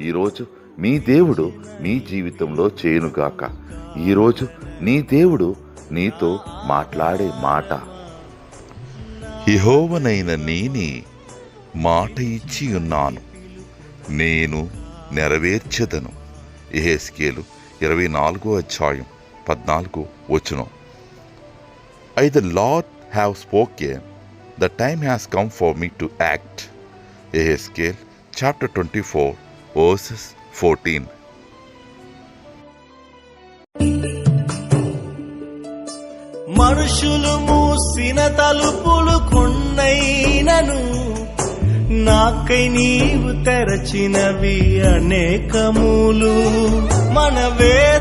ఈరోజు మీ దేవుడు మీ జీవితంలో చేయనుగాక. ఈరోజు నీ దేవుడు నీతో మాట్లాడే మాట. యెహోవనైన నేనే మాట ఇచ్చి ఉన్నాను. నేను నెరవేర్చెదను. ఎహెస్కేలు ఇరవై నాలుగో అధ్యాయం పద్నాలుగు వచనం. I the Lord have spoken the time has come for me to act Ezekiel chapter twenty four verses fourteen మనుషులు మూసిన తలుపులు కొన్నైనను నాకై నీవు తెరచినవి అనేకములు. మన వే